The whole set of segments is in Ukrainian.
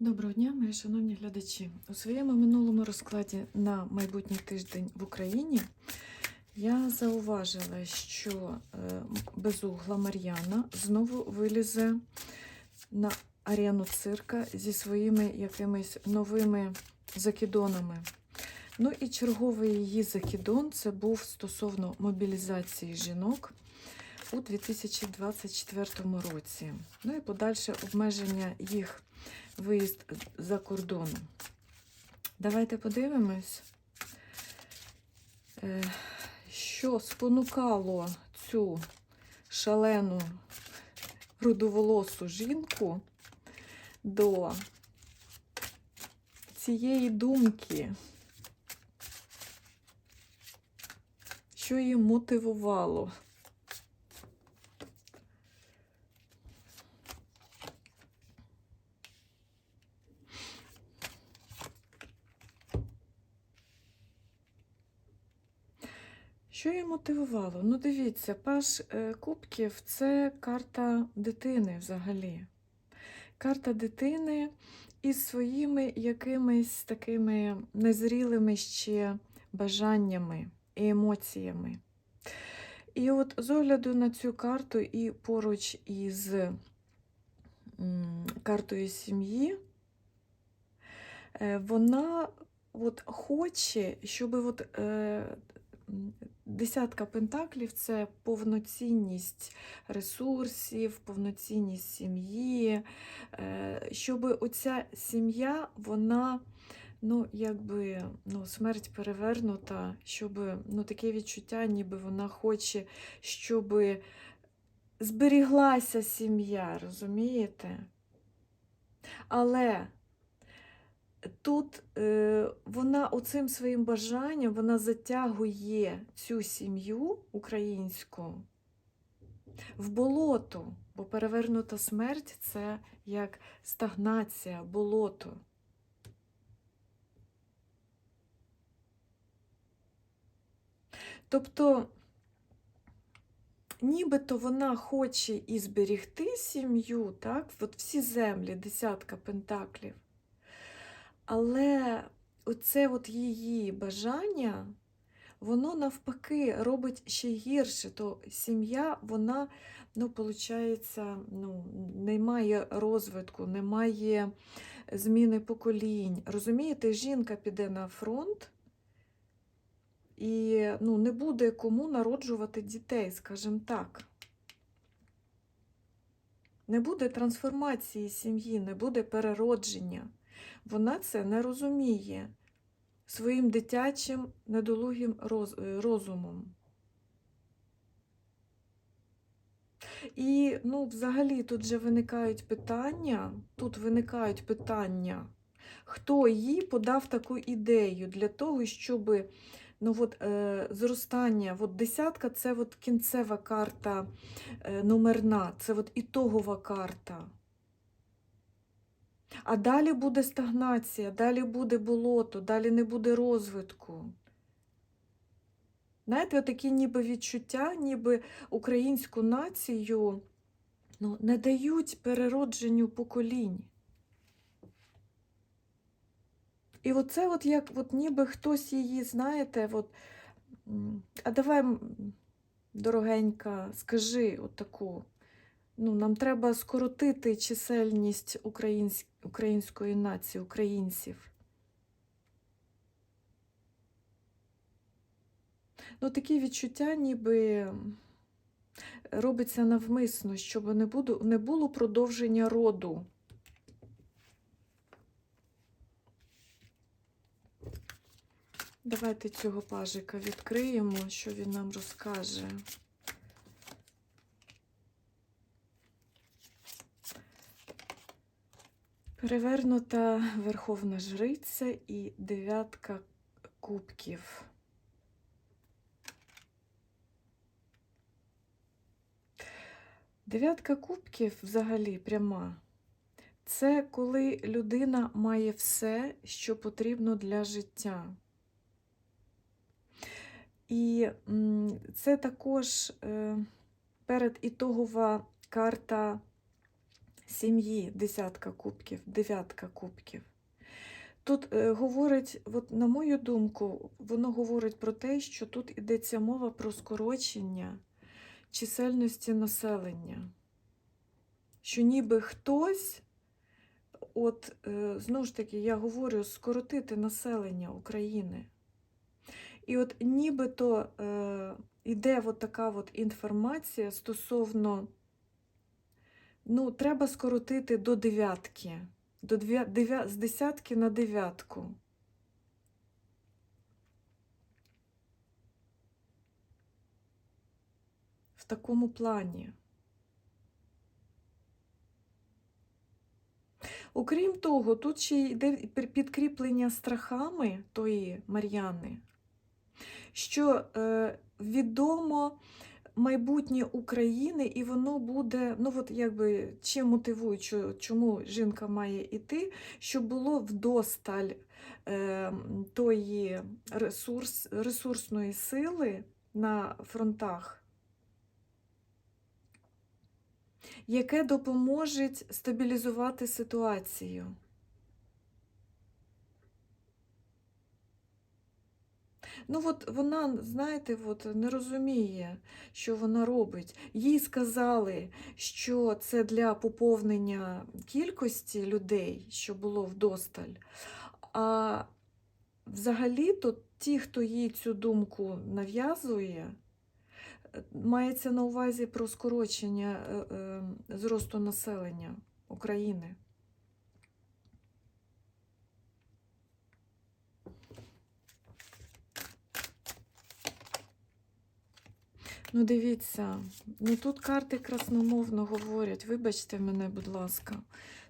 Доброго дня, мої шановні глядачі. У своєму минулому розкладі на майбутній тиждень в Україні я зауважила, що е, безугла Мар'яна знову вилізе на арену цирка зі своїми якимись новими закидонами. Ну і черговий її закидон це був стосовно мобілізації жінок у 2024 році. Ну і подальше обмеження їх виїзд за кордоном. Давайте подивимось, е, що спонукало цю шалену рудоволосу жінку до цієї думки, що її мотивувало. Що її мотивувало? Ну, дивіться, паш е, кубків це карта дитини взагалі. Карта дитини із своїми якимись такими незрілими ще бажаннями і емоціями. І от з огляду на цю карту і поруч із картою сім'ї, е, вона от хоче, щоб от, е, десятка пентаклів це повноцінність ресурсів, повноцінність сім'ї, е, щоб оця сім'я, вона, ну, якби ну, смерть перевернута, щоб ну, таке відчуття, ніби вона хоче, щоб зберіглася сім'я, розумієте? Але тут е, вона оцим своїм бажанням вона затягує цю сім'ю українську в болото, бо перевернута смерть це як стагнація, болото. Тобто, нібито вона хоче і зберігти сім'ю, так, от всі землі, десятка пентаклів. Але оце от її бажання, воно навпаки робить ще гірше, то сім'я, вона, ну, виходить, ну, не має розвитку, не має зміни поколінь. Розумієте, жінка піде на фронт і ну, не буде кому народжувати дітей, скажімо так. Не буде трансформації сім'ї, не буде переродження. Вона це не розуміє своїм дитячим недолугим е, розумом. І ну, взагалі тут же виникають питання, тут виникають питання, хто їй подав таку ідею для того, щоб ну, от, е, зростання, от десятка це от кінцева карта е, номерна, це от ітогова карта. А далі буде стагнація, далі буде болото, далі не буде розвитку. Знаєте, такі ніби відчуття, ніби українську націю ну, не дають переродженню поколінь. І оце от як от ніби хтось її, знаєте, от, а давай, дорогенька, скажи отаку. Ну, нам треба скоротити чисельність українсь... української нації, українців. Ну, такі відчуття, ніби робиться навмисно, щоб не, буду... не було продовження роду. Давайте цього пажика відкриємо, що він нам розкаже. Перевернута Верховна Жриця і дев'ятка кубків. Дев'ятка кубків взагалі пряма. Це коли людина має все, що потрібно для життя. І це також е, передітогова карта сім'ї десятка кубків, дев'ятка кубків. Тут е, говорить, от, на мою думку, воно говорить про те, що тут йдеться мова про скорочення чисельності населення. Що ніби хтось, от е, знову ж таки, я говорю, скоротити населення України. І от нібито е, йде от така от інформація стосовно, ну, треба скоротити до дев'ятки, до дев'я, з десятки на дев'ятку. В такому плані. Окрім того, тут ще йде підкріплення страхами тої Мар'яни, що е, відомо майбутнє України, і воно буде, ну от якби чим мотивують, що, чому жінка має йти, щоб було вдосталь е, тої ресурс, ресурсної сили на фронтах. яке допоможе стабілізувати ситуацію. Ну, от вона, знаєте, от не розуміє, що вона робить. Їй сказали, що це для поповнення кількості людей, що було вдосталь. А взагалі-то ті, хто їй цю думку нав'язує, мається на увазі про скорочення е, е, зросту населення України. Ну, дивіться, ну тут карти красномовно говорять, вибачте мене, будь ласка.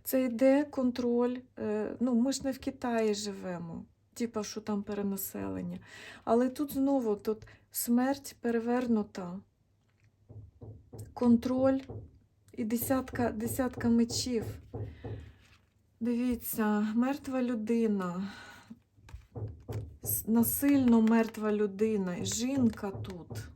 Це йде контроль. е, Ну, ми ж не в Китаї живемо, типа, що там перенаселення. Але тут знову тут смерть перевернута, контроль і десятка, десятка мечів. Дивіться, мертва людина, насильно мертва людина, жінка тут.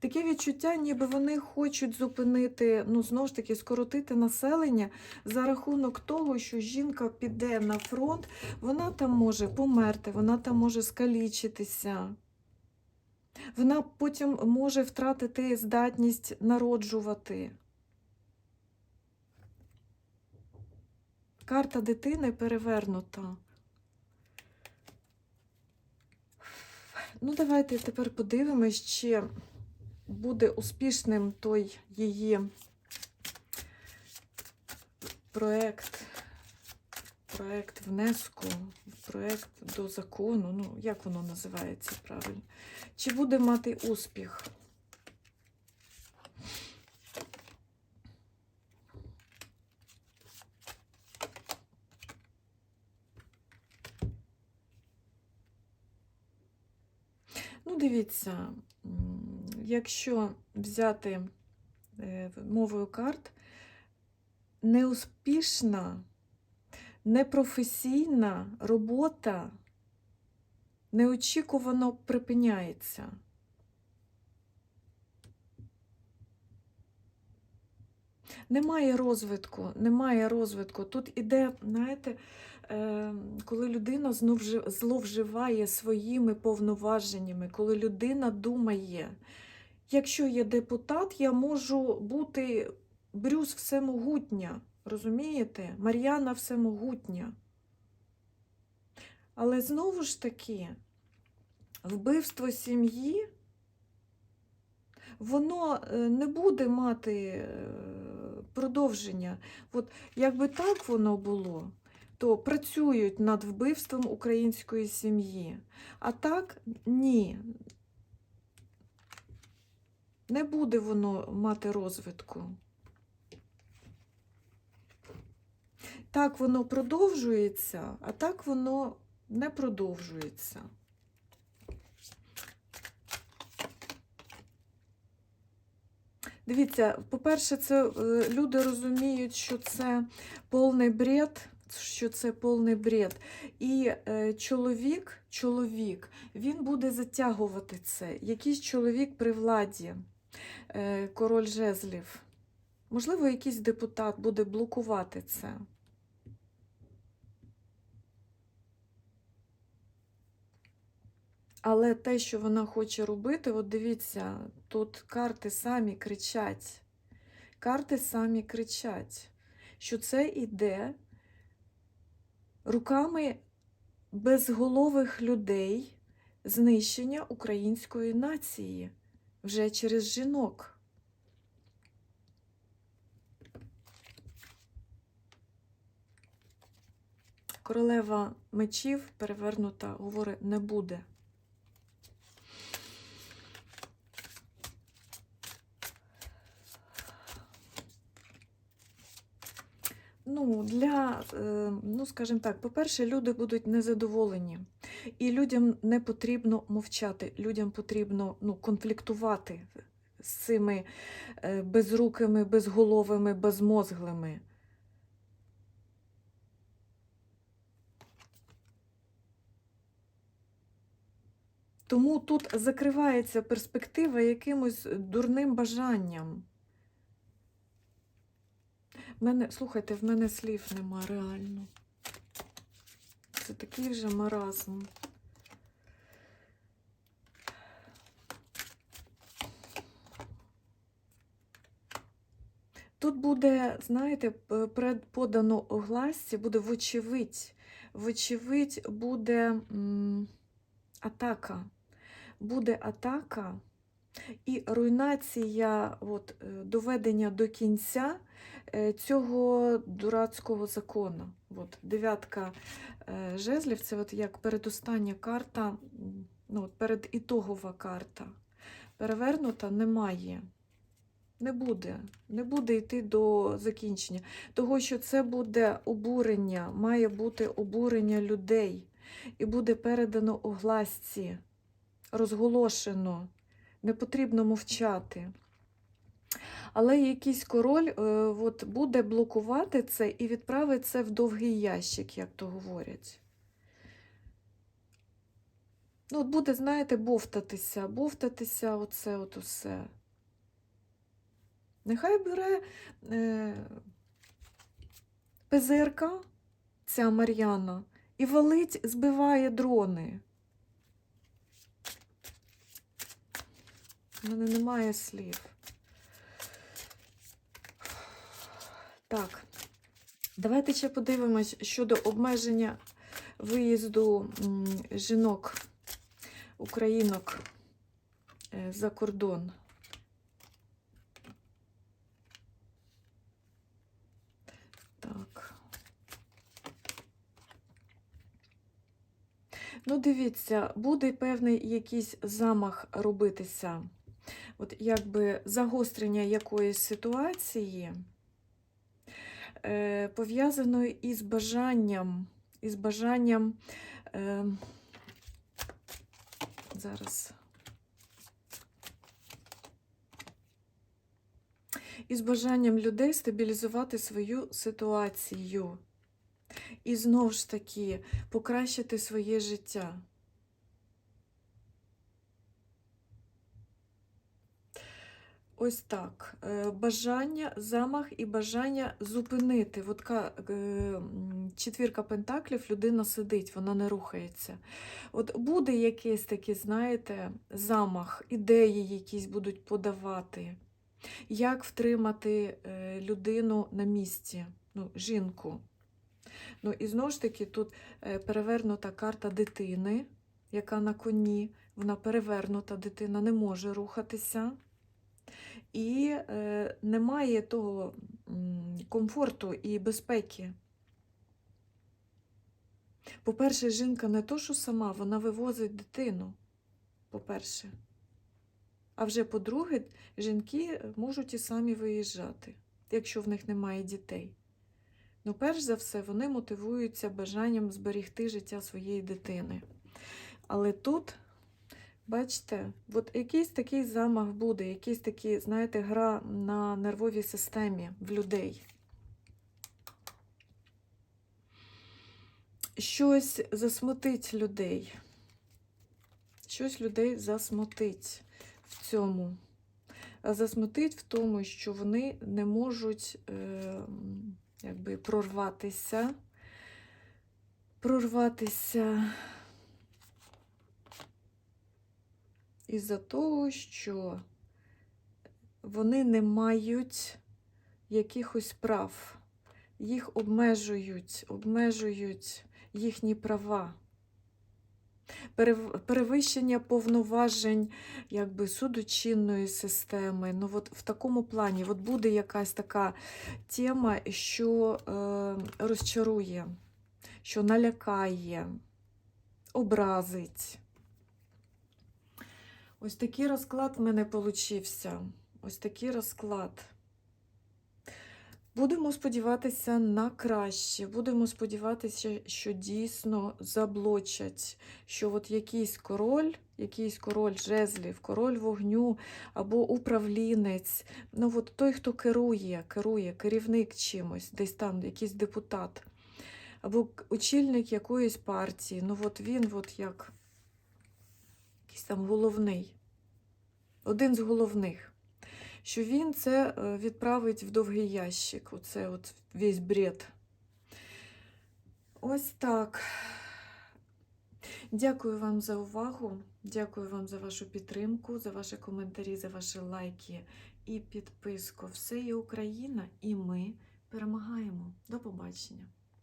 Таке відчуття, ніби вони хочуть зупинити, ну, знову ж таки, скоротити населення за рахунок того, що жінка піде на фронт, вона там може померти, вона там може скалічитися. Вона потім може втратити здатність народжувати. Карта дитини перевернута. Ну, давайте тепер подивимось, чи буде успішним той її проект, проект внеску, проект до закону. Ну, як воно називається правильно? Чи буде мати успіх? Ну, дивіться, якщо взяти е, мовою карт, неуспішна, непрофесійна робота неочікувано припиняється. Немає розвитку, немає розвитку. Тут іде, знаєте, е, коли людина зловживає своїми повноваженнями, коли людина думає, якщо я депутат, я можу бути Брюс всемогутня, розумієте? Мар'яна всемогутня. Але знову ж таки, вбивство сім'ї, воно е, не буде мати е, продовження. От якби так воно було, то працюють над вбивством української сім'ї. А так ні. Не буде воно мати розвитку. Так воно продовжується, а так воно не продовжується. Дивіться, по-перше, це е, люди розуміють, що це повний бред, що це повний бред. І е, чоловік, чоловік, він буде затягувати це. Якийсь чоловік при владі, король жезлів. Можливо, якийсь депутат буде блокувати це. Але те, що вона хоче робити, от дивіться, тут карти самі кричать. Карти самі кричать, що це іде руками безголових людей знищення української нації вже через жінок. Королева мечів перевернута, говорить, не буде. Ну, для, е, ну, скажімо так, по-перше, люди будуть незадоволені. І людям не потрібно мовчати, людям потрібно ну, конфліктувати з цими е, безрукими, безголовими, безмозглими. Тому тут закривається перспектива якимось дурним бажанням. Мене, слухайте, в мене слів нема реально. Це такий вже маразм. Тут буде, знаєте, подано огласці, буде вочевидь. Вочевидь буде м, атака. Буде атака і руйнація, от, е, доведення до кінця е, цього дурацького закону. От, дев'ятка е, жезлів це от як передостання карта, ну, передітогова карта. Перевернута немає. Не буде. Не буде йти до закінчення. Того, що це буде обурення, має бути обурення людей. І буде передано огласці, розголошено. Не потрібно мовчати. Але якийсь король е, от, буде блокувати це і відправить це в довгий ящик, як то говорять. Ну, от буде, знаєте, бовтатися, бовтатися оце от усе. Нехай бере е, ПЗРК, ця Мар'яна, і валить, збиває дрони. У мене немає слів. Так, давайте ще подивимось щодо обмеження виїзду жінок, українок е, за кордон. Так. Ну, дивіться, буде певний якийсь замах робитися, от якби загострення якоїсь ситуації, е, пов'язаної із бажанням, із бажанням е, зараз. Із бажанням людей стабілізувати свою ситуацію. І знову ж таки покращити своє життя. Ось так. Е, Бажання, замах і бажання зупинити. От е, четвірка пентаклів, людина сидить, вона не рухається. От буде якийсь такий, знаєте, замах, ідеї якісь будуть подавати. Як втримати е, людину на місці, ну, жінку. Ну, і знову ж таки, тут перевернута карта дитини, яка на коні, вона перевернута, дитина не може рухатися. І е, немає того комфорту і безпеки. По-перше, жінка не то, що сама, вона вивозить дитину. По-перше. А вже по-друге, жінки можуть і самі виїжджати, якщо в них немає дітей. Ну, перш за все, вони мотивуються бажанням зберігти життя своєї дитини. Але тут, бачите, от якийсь такий замах буде, якийсь такий, знаєте, гра на нервовій системі в людей. Щось засмутить людей. Щось людей засмутить в цьому. засмутить в тому, що вони не можуть е, якби прорватися, прорватися із-за того, що вони не мають якихось прав, їх обмежують, обмежують їхні права. Перевищення повноважень якби судочинної системи. Ну, от в такому плані от буде якась така тема, що е, розчарує, що налякає, образить. Ось такий розклад в мене получився. Ось такий розклад. Будемо сподіватися на краще. Будемо сподіватися, що дійсно заблочать, що от якийсь король, якийсь король жезлів, король вогню або управлінець, ну от той, хто керує, керує, керівник чимось, десь там якийсь депутат, або очільник якоїсь партії. Ну от він, от як якийсь там головний, один з головних що він це е, відправить в довгий ящик. Оце от весь бред. Ось так. Дякую вам за увагу. Дякую вам за вашу підтримку, за ваші коментарі, за ваші лайки і підписку. Все є Україна, і ми перемагаємо. До побачення!